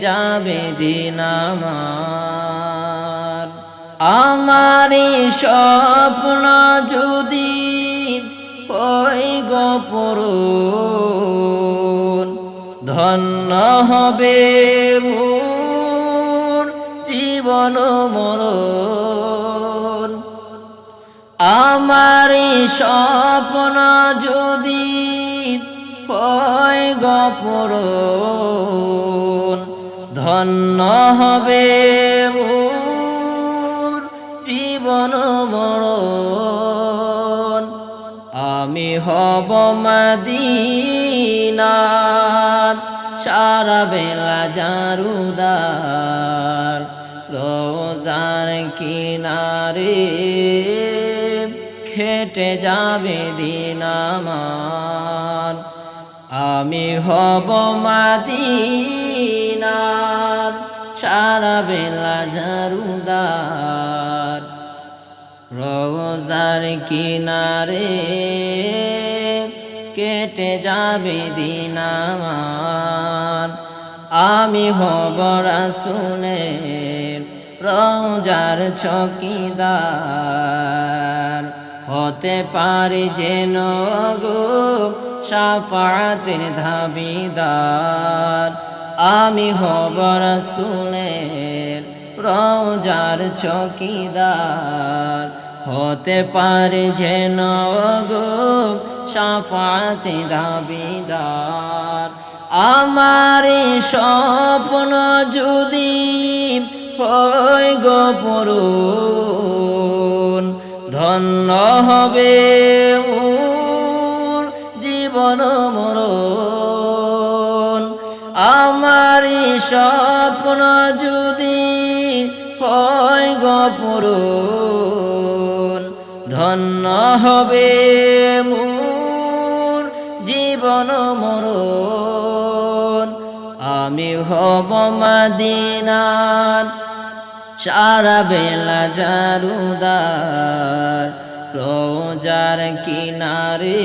যাবে দিন আমার। আমারই স্বপ্ন যদি ওই গোপরুন, ধন্য হবে মোর জীবন মরণ। আমারই স্বপ্ন যদি হয় গপরণ ধন্য হবে মোর জীবন মরণ। আমি হব মদিনার সারা বেলা জারুদার রোজার কিনারে খেটে যাবে দিন আমার। আমি হব মাদিনার সারা বেলা ঝাড়ুদার রোজার কিনারে কেটে যাবে দিন আমার। আমি হব রাসুলের রোজার চকিদার। হতে পারি যেন গো সাফাতের ধাবিদার। আমি হব রাসুলের রোজার চকিদার। হতে পারে যেন গো সাফাতে দাবিদার। আমার স্বপ্ন যদি হয় গো ধন্য হবে স্বপ্ন যদি হয় গপরণ ধন্য হবে মোর জীবন মরণ। আমি হব মদিনার সারা বেলা জারুদার, রোজার কিনারে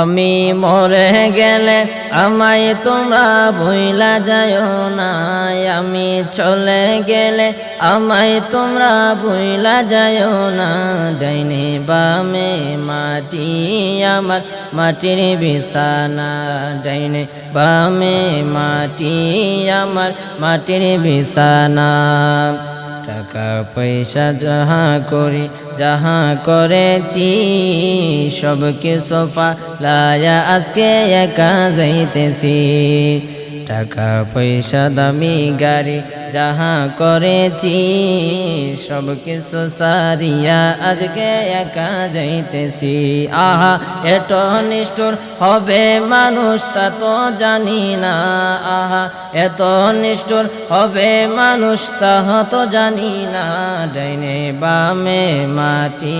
আমি মরে গেলে আমায় তোমরা ভুইলা যায় না। আমি চলে গেলে আমায় তোমরা ভুইলা যায় না। ডাইনে বামে মাটি আমার, মাটির বিছানা। ডাইনে বামে মাটি আমার, মাটির বিছানা। টাকা পয়সা যাহা করি যাহা করেছি সবকে সোফা লায়া আজকে একা যাইতেছি। টাকা পয়সা দামি গাড়ি যাহা করেছি, সব কিছু সারিয়া আজকে একা যাইতেছি। আহা এত নিষ্ঠুর হবে মানুষ, তা তো জানি না। আহা এত নিষ্ঠুর হবে মানুষ তা তো জানি না। ডাইনে বামে মাটি,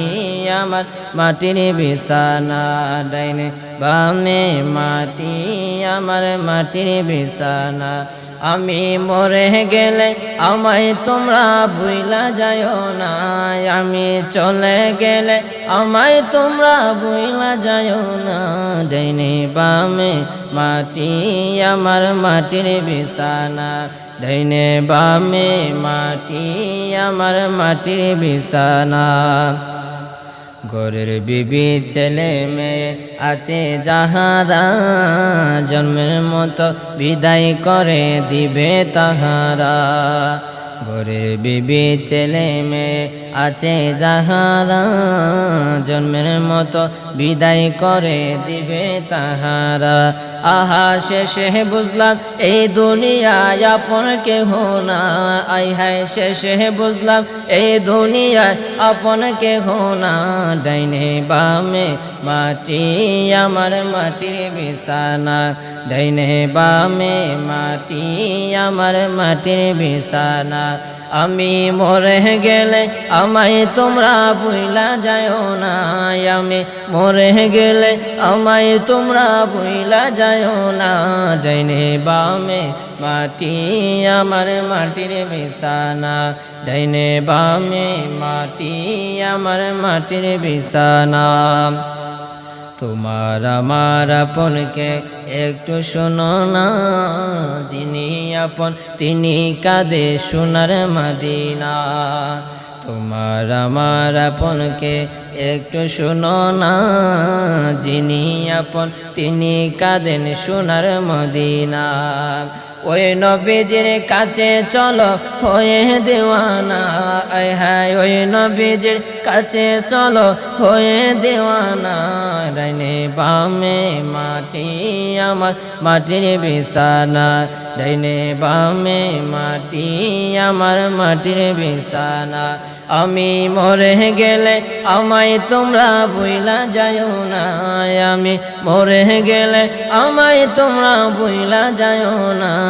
আমার মাটির বিছানা। ডাইনে বামে মাটি, আমার মাটির বিছানা। আমি মরে গেলে আমায় তোমরা বুইলা যায় না। আমি চলে গেলে আমায় তোমরা বুইলা যায় না। ডাইনে বামে মাটি, আমার মাটির বিছানা। ডাইনে বামে মাটি, আমার মাটির বিছানা। ঘরের বিবি ছেলে মেয়ে আছে যাহারা জন্মের মতো বিদায় করে দিবে তাহারা। ঘরের বিবি ছেলে মেয়ে আছে যাহারা, জন্মের মতো বিদায় করে দিবে তাহারা। আহা, শেষে বুঝলাম এই দুনিয়ায় আপন কেহ না। আই হায়, শেষে বুঝলাম এই দুনিয়ায় আপন কেহ না। ডাইনে বামে মাটি, আমার মাটির বিছানা। ডাইনে বামে মাটি, আমার মাটির বিছানা। আমি মরে গেলে আমায় তোমরা বুইলা যায় না। আমি মরে গেলে আমায় তোমরা বুইলা যায় না। ডাইনে বামে মাটি, আমার মাটির বিছানা। ডাইনে বামে মাটি, আমার মাটির বিছানা। তোমার আমার আপনকে একটু শোনো না। যিনি আপন, তিনি কাঁদে সোনার মাদিনা। তোমার আমার আপনকে একটু শোনো না। যিনি আপন, তিনি কাঁদেন সোনার মদিনা। ওই নবীজির কাছে চলো হয়ে দেওয়ানা, আয় ওই নবীজির কাছে চলো হয়ে দেওয়ানা, ডাইনে বামে মাটি, আমার মাটির বিছানা, ডাইনে বামে মাটি, আমার মাটির বিছানা। আমি মরে গেলে আমায় তোমরা বইলা যাও না, আমি মরে গেলে আমায় তোমরা বইলা যাও না।